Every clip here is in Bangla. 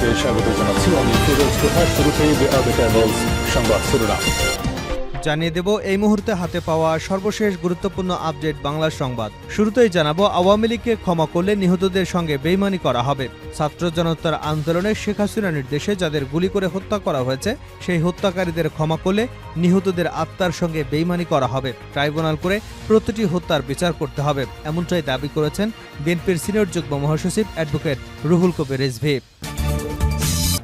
আপনাদেরকে স্বাগত জানাচ্ছি। আমি ফিরোজ দ্য ক্যাবলস সংবাদ শিরোনাম জানিয়ে দেব, এই মুহূর্তে হাতে পাওয়া সর্বশেষ গুরুত্বপূর্ণ আপডেট বাংলা সংবাদ। শুরুতেই জানাব, আওয়ামী লীগকে ক্ষমা করলে নিহতদের সঙ্গে বেইমানি করা হবে। ছাত্র জনতার আন্দোলনে শেখ হাসিনা নির্দেশে যাদের গুলি করে হত্যা করা হয়েছে, সেই হত্যাকারীদের ক্ষমা করলে নিহতদের আত্মার সঙ্গে বেইমানি করা হবে। ট্রাইব্যুনাল করে প্রতিটি হত্যার বিচার করতে হবে। এমনটাই দাবি করেছেন বিএনপির সিনিয়র যুগ্ম মহাসচিব অ্যাডভোকেট রুহুল কবির রিজভি।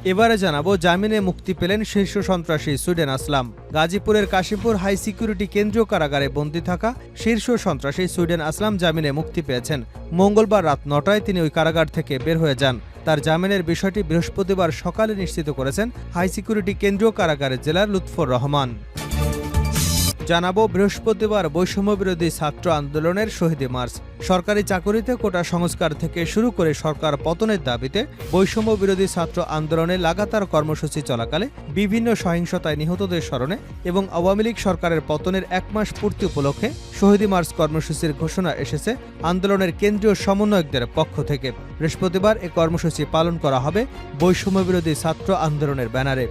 এবারে জানাব, জামিনে মুক্তি পেলেন শীর্ষ সন্ত্রাসী সুইডেন আসলাম। গাজীপুরের কাশীপুর হাই সিকিউরিটি কেন্দ্রীয় কারাগারে বন্দী থাকা শীর্ষ সন্ত্রাসী সুইডেন আসলাম জামিনে মুক্তি পেয়েছেন। মঙ্গলবার রাত নটায় তিনি ওই কারাগার থেকে বের হয়ে যান। তার জামিনের বিষয়টি বৃহস্পতিবার সকালে নিশ্চিত করেছেন হাই সিকিউরিটি কেন্দ্রীয় কারাগারের জেলার লুৎফর রহমান। জানাব, বৃহস্পতিবার বৈষম্য বিরোধী ছাত্র আন্দোলনের শহীদী মার্চ। সরকারি চাকরিতে কোটা সংস্কার থেকে শুরু করে সরকার পতনের দাবিতে বৈষম্য বিরোধী ছাত্র আন্দোলনে লাগাতার কর্মসূচি চলাকালে বিভিন্ন সহিংসতায় নিহতদের স্মরণে এবং আওয়ামী লীগ সরকারের পতনের এক মাস পূর্তি উপলক্ষে শহীদী মার্চ কর্মসূচির ঘোষণা এসেছে আন্দোলনের কেন্দ্রীয় সমন্বয়কদের পক্ষ থেকে। বৃহস্পতিবার এ কর্মসূচি পালন করা হবে বৈষম্য বিরোধী ছাত্র আন্দোলনের ব্যানারে।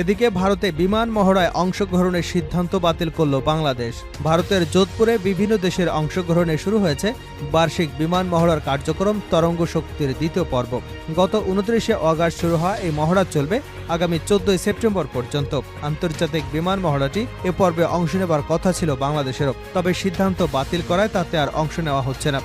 এদিকে ভারতে বিমান মহড়ায় অংশগ্রহণের সিদ্ধান্ত বাতিল করল বাংলাদেশ। ভারতের যোধপুরে বিভিন্ন দেশের অংশগ্রহণে শুরু হয়েছে বার্ষিক বিমান মহড়ার কার্যক্রম তরঙ্গ শক্তির দ্বিতীয় পর্ব। গত উনত্রিশে অগাস্ট শুরু হওয়া এই মহড়া চলবে আগামী চোদ্দই সেপ্টেম্বর পর্যন্ত। আন্তর্জাতিক বিমান মহড়াটি এ পর্বে অংশ নেবার কথা ছিল বাংলাদেশেরও, তবে সিদ্ধান্ত বাতিল করায় তাতে আর অংশ নেওয়া হচ্ছে না।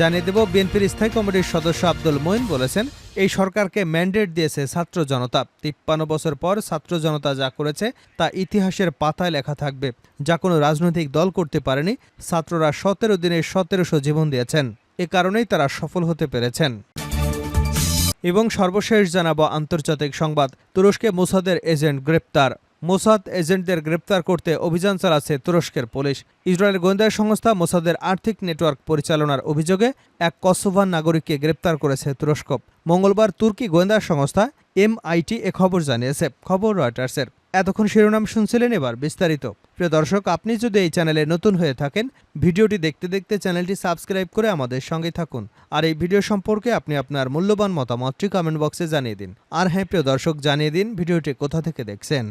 জানিয়ে দেব, বিএনপির স্থায়ী কমিটির সদস্য আব্দুল মঈন বলেছেন, এই সরকারকে ম্যান্ডেট দিয়েছে ছাত্র জনতা। তিপ্পান্ন বছর পর ছাত্র জনতা যা করেছে, তা ইতিহাসের পাতায় লেখা থাকবে, যা কোনো রাজনৈতিক দল করতে পারেনি। ছাত্ররা সতেরো দিনে সতেরোশো জীবন দিয়েছেন। এ কারণেই তারা সফল হতে পেরেছেন। এবং সর্বশেষ জানাব আন্তর্জাতিক সংবাদ। তুরস্কে মোসাদের এজেন্ট গ্রেপ্তার। মোসাদ এজেন্টদের গ্রেপ্তার করতে অভিযান চালাচ্ছে তুরস্কের পুলিশ। ইসরায়েল গোয়েন্দা সংস্থা মোসাদের আর্থিক নেটওয়ার্ক পরিচালনার অভিযোগে এক কসোভান নাগরিককে গ্রেপ্তার করেছে তুরস্ক। মঙ্গলবার তুর্কি গোয়েন্দা সংস্থা এমআইটি এ খবর জানিয়েছে। খবর রয়টার্সের। এতক্ষণ শিরোনাম শুনছিলেন এবার বিস্তারিত। প্রিয় দর্শক, আপনি যদি এই চ্যানেলে নতুন হয়ে থাকেন, ভিডিওটি দেখতে দেখতে চ্যানেলটি সাবস্ক্রাইব করে আমাদের সঙ্গে থাকুন। আর এই ভিডিও সম্পর্কে আপনি আপনার মূল্যবান মতামতটি কমেন্ট বক্সে জানিয়ে দিন। আর হ্যাঁ প্রিয় দর্শক, জানিয়ে দিন ভিডিওটি কোথা থেকে দেখছেন।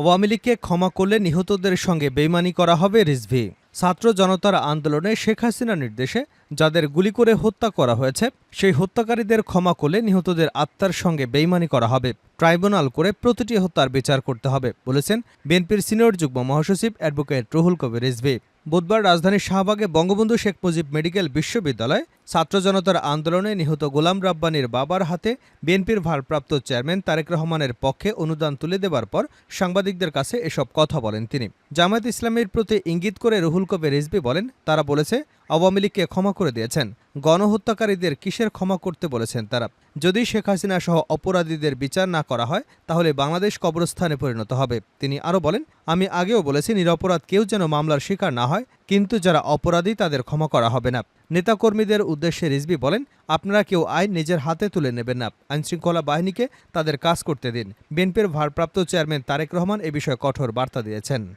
আওয়ামী লীগকে ক্ষমা করলে নিহতদের সঙ্গে বেইমানি করা হবে রিজভি। ছাত্র জনতার আন্দোলনে শেখ হাসিনা নির্দেশে যাদের গুলি করে হত্যা করা হয়েছে, সেই হত্যাকারীদের ক্ষমা করলে নিহতদের আত্মার সঙ্গে বেইমানি করা হবে। ট্রাইব্যুনাল করে প্রতিটি হত্যার বিচার করতে হবে, বলেছেন বিএনপির সিনিয়র যুগ্ম মহাসচিব অ্যাডভোকেট রুহুল কবির রিজভি। বুধবার রাজধানীর শাহবাগে বঙ্গবন্ধু শেখ মুজিব মেডিকেল বিশ্ববিদ্যালয় ছাত্র জনতার আন্দোলনে নিহত গোলাম রাব্বানির বাবার হাতে বিএনপির ভারপ্রাপ্ত চেয়ারম্যান তারেক রহমানের পক্ষে অনুদান তুলে দেবার পর সাংবাদিকদের কাছে এসব কথা বলেন তিনি। জামায়াত ইসলামের প্রতি ইঙ্গিত করে রুহুল কবির রিজবি বলেন, তারা বলেছে আওয়ামী লীগকে ক্ষমা করে দিয়েছেন। গণহত্যাকারীদের কিসের ক্ষমা করতে বলেছেন তারা? যদি শেখ হাসিনা সহ অপরাধীদের বিচার না করা হয়, তাহলে বাংলাদেশ কবরস্থানে পরিণত হবে। তিনি আরও বলেন, আমি আগেও বলেছি নিরপরাধ কেউ যেন মামলার শিকার না হয়, কিন্তু যারা অপরাধী তাদের ক্ষমা করা হবে না। নেতাকর্মীদের উদ্দেশ্যে রিজবি বলেন, আপনারা কেউ আইন নিজের হাতে তুলে নেবেন না। আইনশৃঙ্খলা বাহিনীকে তাদের কাজ করতে দিন। বিএনপির ভারপ্রাপ্ত চেয়ারম্যান তারেক রহমান এ বিষয়ে কঠোর বার্তা দিয়েছেন।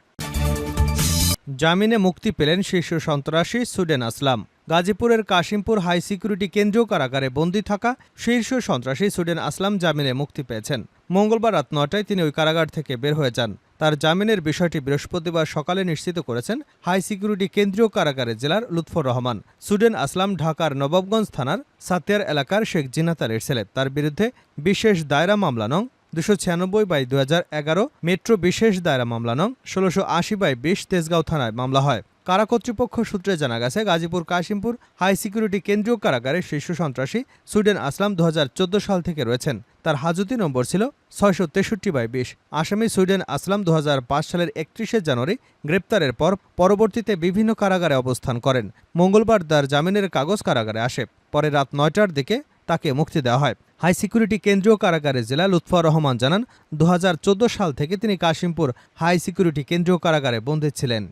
জামিনে মুক্তি পেলেন শীর্ষ সন্ত্রাসী সুডেন আসলাম। গাজীপুরের কাশিমপুর হাই সিকিউরিটি কেন্দ্রীয় কারাগারে বন্দী থাকা শীর্ষ সন্ত্রাসী সুডেন আসলাম জামিনে মুক্তি পেয়েছেন। মঙ্গলবার রাত নটায় তিনি ওই কারাগার থেকে বের হয়ে যান। তার জামিনের বিষয়টি বৃহস্পতিবার সকালে নিশ্চিত করেছেন হাই সিকিউরিটি কেন্দ্রীয় কারাগারের জেলার লুৎফর রহমান। সুডেন আসলাম ঢাকার নবাবগঞ্জ থানার সাতিয়ার এলাকার শেখ জিনাতারের ছেলে। তার বিরুদ্ধে বিশেষ দায়রা মামলা নং দুশো ছিয়ানব্বই বাই দু এগারো মেট্রো বিশেষ দায়রা মামলা নং ষোলোশো আশি বাই বিশ তেজগাঁও থানায় মামলা হয়। কারা কর্তৃপক্ষ সূত্রে জানা গেছে, গাজীপুর, কাশিমপুর হাই সিকিউরিটি কেন্দ্রীয় কারাগারে শীর্ষ সন্ত্রাসী সুইডেন আসলাম দু হাজার চোদ্দ সাল থেকে রয়েছেন। তার হাজতি নম্বর ছিল ছয়শো তেষট্টি বাই বিশ। আসামি সুইডেন আসলাম দু হাজার পাঁচ সালের একত্রিশে জানুয়ারি গ্রেপ্তারের পর পরবর্তীতে বিভিন্ন কারাগারে অবস্থান করেন। মঙ্গলবার তার জামিনের কাগজ কারাগারে আসে। পরে রাত নয়টার দিকে তাকে মুক্তি দেওয়া হয়। হাই সিকিউরিটি কেন্দ্রীয় কারাগারে জেলা লুৎফর রহমান জানান দু হাজার চৌদ্দ সাল থেকে তিনি কাশিমপুর হাই সিকিউরিটি কেন্দ্রীয় কারাগারে বন্দী ছিলেন।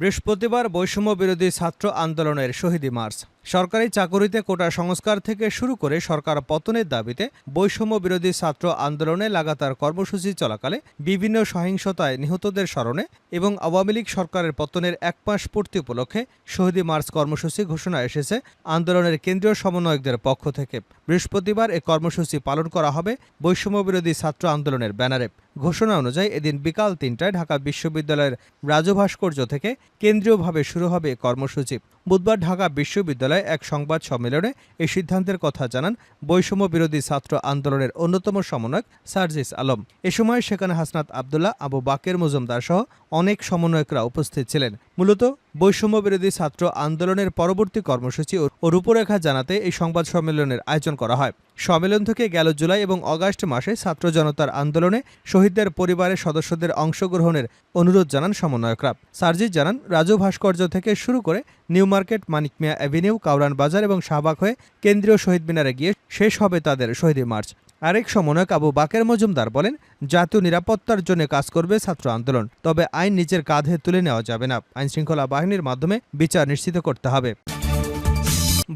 বৃহস্পতিবার বৈষম্য বিরোধী ছাত্র আন্দোলনের শহীদী মার্চ। সরকারি চাকুরিতে কোটা সংস্কার থেকে শুরু করে সরকার পতনের দাবিতে বৈষম্য বিরোধী ছাত্র আন্দোলনে লাগাতার কর্মসূচি চলাকালে বিভিন্ন সহিংসতায় নিহতদের স্মরণে এবং আওয়ামী লীগ সরকারের পতনের এক মাস পূর্তি উপলক্ষে শহীদী মার্চ কর্মসূচি ঘোষণা এসেছে আন্দোলনের কেন্দ্রীয় সমন্বয়কদের পক্ষ থেকে। বৃহস্পতিবার এ কর্মসূচি পালন করা হবে বৈষম্য বিরোধী ছাত্র আন্দোলনের ব্যানারে। ঘোষণা অনুযায়ী এদিন বিকাল তিনটায় ঢাকা বিশ্ববিদ্যালয়ের রাজু ভাস্কর্য থেকে কেন্দ্রীয়ভাবে শুরু হবে কর্মসূচি। বুধবার ঢাকা বিশ্ববিদ্যালয়ে এক সংবাদ সম্মেলনে এই সিদ্ধান্তের কথা জানান বৈষম্য বিরোধী ছাত্র আন্দোলনের অন্যতম সমন্বয়ক সার্জিস আলম। এ সময় সেখানে হাসনাত আবদুল্লাহ, আবু বাকের মজুমদার সহ অনেক সমন্বয়করা উপস্থিত ছিলেন। মূলত বৈষম্য বিরোধী ছাত্র আন্দোলনের পরবর্তী কর্মসূচি ও- রূপরেখা জানাতে এই সংবাদ সম্মেলনের আয়োজন করা হয়। সম্মেলন থেকে গেল জুলাই এবং অগাস্ট মাসে ছাত্র জনতার আন্দোলনে শহীদদের পরিবারের সদস্যদের অংশগ্রহণের অনুরোধ জানান সমন্বয়করা। সার্জিস জানান, রাজু ভাস্কর্য থেকে শুরু করে New Market, Manik Mia avenue Karwan Bazar এবং শাহবাগ হয়ে কেন্দ্রীয় শহীদ মিনারে গিয়ে শেষ হবে তাদের শহীদী মার্চ। আরেক সমন্বয়ক আবু বাকের মজুমদার বলেন, জাতীয় নিরাপত্তার জন্য কাজ করবে ছাত্র আন্দোলন, তবে আইন নিজের কাঁধে তুলে নেওয়া যাবে না। আইন শৃঙ্খলা বাহিনীর মাধ্যমে বিচার নিশ্চিত করতে হবে।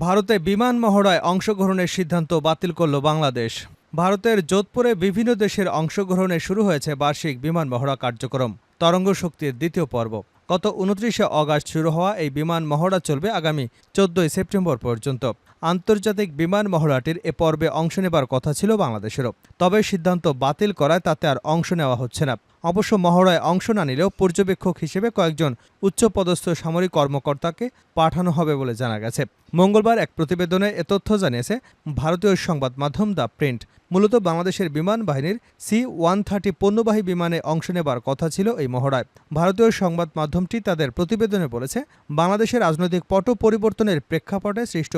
ভারতে বিমান মহড়ায় অংশগ্রহণের সিদ্ধান্ত বাতিল করল বাংলাদেশ। ভারতের যোধপুরে বিভিন্ন দেশের অংশগ্রহণে শুরু হয়েছে বার্ষিক বিমান মহড়া কার্যক্রম। তরঙ্গ শক্তির দ্বিতীয় পর্ব। গত উনত্রিশে অগাস্ট শুরু হওয়া এই বিমান মহড়া চলবে আগামী চোদ্দই সেপ্টেম্বর পর্যন্ত। আন্তর্জাতিক বিমান মহড়াটির এ পর্বে অংশ নেবার কথা ছিল বাংলাদেশেরও। তবে সিদ্ধান্ত বাতিল করায় তাতে আর অংশ নেওয়া হচ্ছে না। অবশ্য মহড়ায় অংশ না নিলেও পর্যবেক্ষক হিসেবে কয়েকজন উচ্চপদস্থ সামরিক কর্মকর্তাকে পাঠানো হবে বলে জানা গেছে। মঙ্গলবার এক প্রতিবেদনে এ তথ্য জানিয়েছে, ভারতীয় সংবাদ মাধ্যম দ্য প্রিন্ট। মূলত বাংলাদেশের বিমান বাহিনীর সি ওয়ান থার্টি পণ্যবাহী বিমানে অংশ নেবার কথা ছিল এই মহড়ায়। ভারতীয় সংবাদ মাধ্যমটি তাদের প্রতিবেদনে বলেছে, বাংলাদেশের রাজনৈতিক পট পরিবর্তনের প্রেক্ষাপটে সৃষ্ট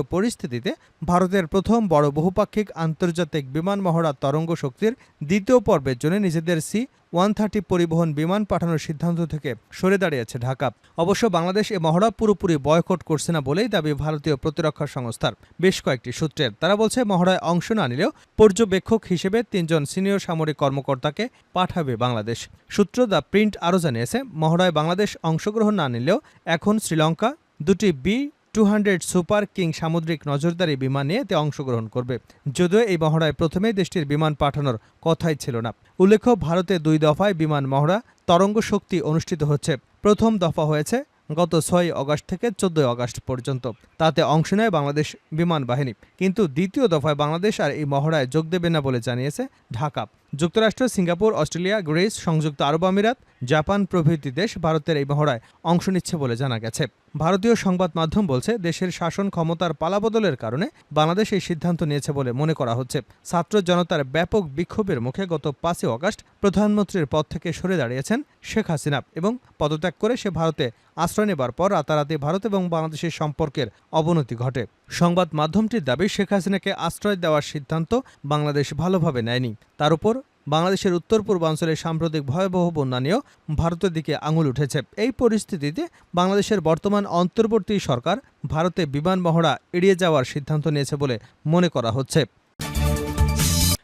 পরিস্থিতিতে ভারতের প্রথম বড় বহুপাক্ষিক আন্তর্জাতিক বিমান মহড়া তরঙ্গ শক্তির দ্বিতীয় পর্বের জন্য নিজেদের সি ওয়ান থার্টি পরিবহন বিমান পাঠানোর সিদ্ধান্ত থেকে সরে দাঁড়িয়েছে ঢাকা। অবশ্য বাংলাদেশ এ মহড়া পুরোপুরি বয়কট করছে না বলেই দাবি ভারতীয় প্রতিরক্ষা সংস্থার বেশ কয়েকটি সূত্রের। তারা বলছে, মহড়ায় অংশ না নিলেও পর্যবেক্ষক হিসেবে তিনজন সিনিয়র সামরিক কর্মকর্তাকে পাঠাবে বাংলাদেশ। সূত্র দ্য প্রিন্ট আরও জানিয়েছে, মহড়ায় বাংলাদেশ অংশগ্রহণ না নিলেও এখন শ্রীলঙ্কা দুটি B two hundred Super King সামুদ্রিক নজরদারি বিমান নিয়ে এতে অংশগ্রহণ করবে। যদিও এই মহড়ায় প্রথমেই দেশটির বিমান পাঠানোর কথাই ছিল না। উল্লেখ্য, ভারতে দুই দফায় বিমান মহড়া তরঙ্গ শক্তি অনুষ্ঠিত হচ্ছে। প্রথম দফা হয়েছে গত ছয় অগস্ট থেকে চোদ্দই অগস্ট পর্যন্ত। তাতে অংশ নেয় বাংলাদেশ বিমান বাহিনী। কিন্তু দ্বিতীয় দফায় বাংলাদেশ আর এই মহড়ায় যোগ দেবে না বলে জানিয়েছে ঢাকা। যুক্তরাষ্ট্র, সিঙ্গাপুর, অস্ট্রেলিয়া, গ্রিস, সংযুক্ত আরব আমিরাত, জাপান প্রভৃতি দেশ ভারতের এই মহড়ায় অংশ নিচ্ছে বলে জানা গেছে। ভারতীয় সংবাদ মাধ্যম বলছে, দেশের শাসন ক্ষমতার পালাবদলের কারণে বাংলাদেশ এই সিদ্ধান্ত নিয়েছে বলে মনে করা হচ্ছে। ছাত্র জনতার ব্যাপক বিক্ষোভের মুখে গত পাঁচই অগস্ট প্রধানমন্ত্রীর পদ থেকে সরে দাঁড়িয়েছেন শেখ হাসিনা এবং পদত্যাগ করে সে ভারতে আশ্রয় নেবার পর রাতারাতি ভারত এবং বাংলাদেশের সম্পর্কের অবনতি ঘটে। সংবাদ মাধ্যমটির দাবি, শেখ হাসিনাকে আশ্রয় দেওয়ার সিদ্ধান্ত বাংলাদেশ ভালোভাবে নেয়নি। তার উপর বাংলাদেশের উত্তর পূর্বাঞ্চলে সাম্প্রতিক ভয়াবহ বন্যা নিয়েও ভারতের দিকে আঙুল উঠেছে। এই পরিস্থিতিতে বাংলাদেশের বর্তমান অন্তর্বর্তী সরকার ভারতে বিমান মহড়া এড়িয়ে যাওয়ার সিদ্ধান্ত নিয়েছে বলে মনে করা হচ্ছে।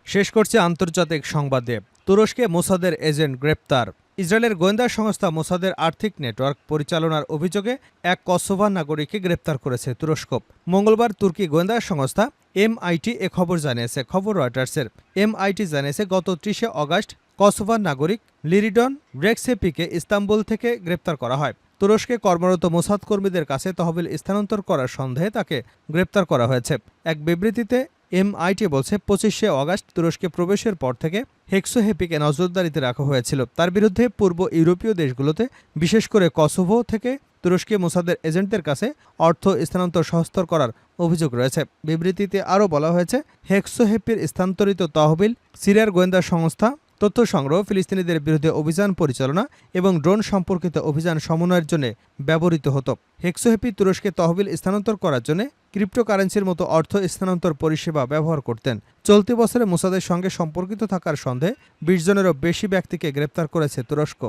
শেষ করছে আন্তর্জাতিক সংবাদে। তুরস্কে মোসাদের এজেন্ট গ্রেপ্তার। ইসরায়েলের গোয়েন্দা সংস্থা মোসাদের আর্থিক নেটওয়ার্ক পরিচালনার অভিযোগে এক কসোভার নাগরিককে গ্রেপ্তার করেছে তুরস্ক। মঙ্গলবার তুর্কি গোয়েন্দা সংস্থা এমআইটি এ খবর জানিয়েছে। খবর রয়টার্সের। এমআইটি জানিয়েছে, গত ত্রিশে অগাস্ট কসোভার নাগরিক লিরিডন ব্রেক্সেপিকে ইস্তাম্বুল থেকে গ্রেপ্তার করা হয়। তুরস্কে কর্মরত মোসাদ কর্মীদের কাছে তহবিল স্থানান্তর করার সন্দেহে তাকে গ্রেপ্তার করা হয়েছে। এক বিবৃতিতে এমআইটি বলছে, পঁচিশে অগাস্ট তুরস্কে প্রবেশের পর থেকে হেক্সোহেপিকে নজরদারিতে রাখা হয়েছিল। তার বিরুদ্ধে পূর্ব ইউরোপীয় দেশগুলোতে, বিশেষ করে কসোভো থেকে তুরস্কে মোসাদের এজেন্টদের কাছে অর্থ স্থানান্তর সহস্তর করার অভিযোগ রয়েছে। বিবৃতিতে আরও বলা হয়েছে, হেক্সোহেপির স্থানান্তরিত তহবিল সিরিয়ার গোয়েন্দা সংস্থা তথ্য সংগ্রহ ফিলিস্তিনিদের বিরুদ্ধে অভিযান পরিচালনা এবং ড্রোন সম্পর্কিত অভিযান সমন্বয়ের জন্য ব্যবহৃত হতো। হেক্সোহেপি তুরস্কে তহবিল স্থানান্তর করার জন্য ক্রিপ্টোকারেন্সির মতো অর্থ স্থানান্তর পরিষেবা ব্যবহার করতেন। চলতি বছরে মোসাদের সঙ্গে সম্পর্কিত থাকার সন্দেহে বিশ জনেরও বেশি ব্যক্তিকে গ্রেপ্তার করেছে তুরস্ক।